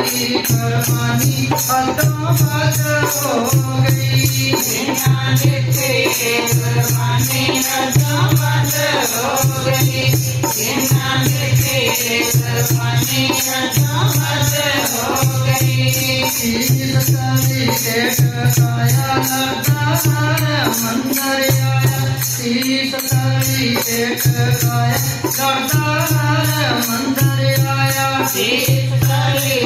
से चक्रवाली हद हो गई जीना तेरी करवानी हदों हद हो गई जीना तेरी मंदिर आया आया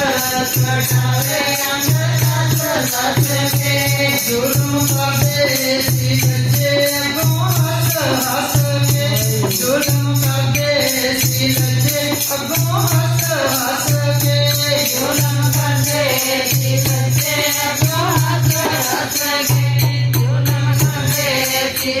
कटावे अंग दस दस के जुलूम करते सी बच्चे अगों हंस के जुलूम करते सी बच्चे अगों हंस के जुलम करते सी बच्चे अगो हंस के जुलम करते सी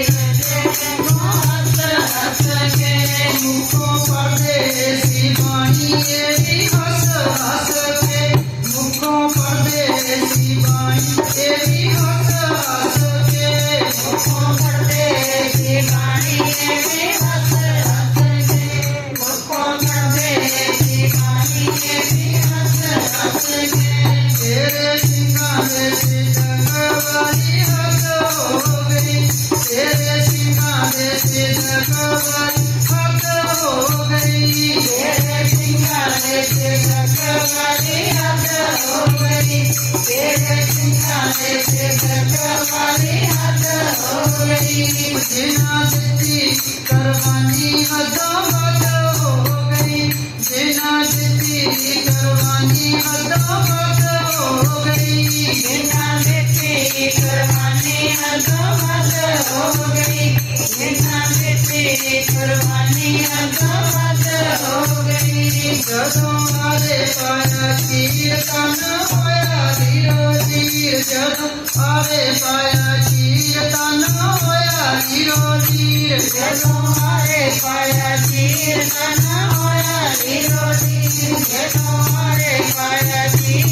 हो गई तेरे हद हो गई तेरे चक्रवाली हद हो गई जिना दिती करवानी हदों हद हो गई जिना दिती करवानी हदों हद हो गई बिना देखे करवानी हद हद हो गई कुर्बानी अदावत हो पाया तीर ताना आवे पाया तीर ताना होया धीरो पाया तीर ताना होया धीरो तीर जदों आवे पाया तीर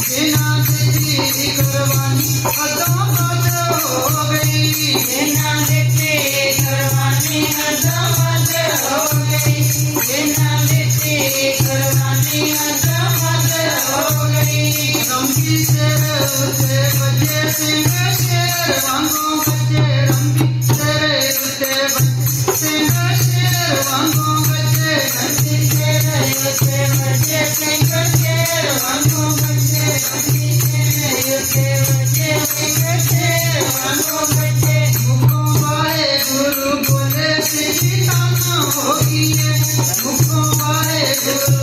सिंगारे से चक्रवाली हद दिए तुमको वाहे गुरु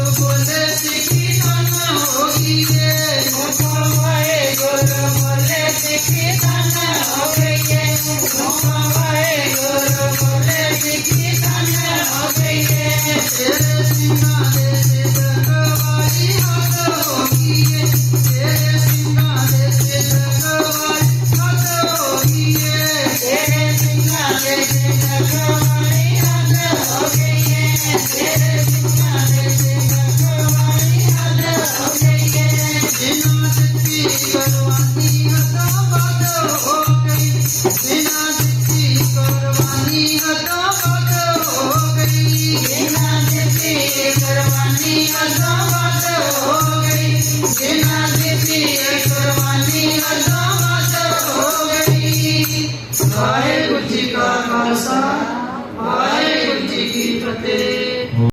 अदों बात हो गई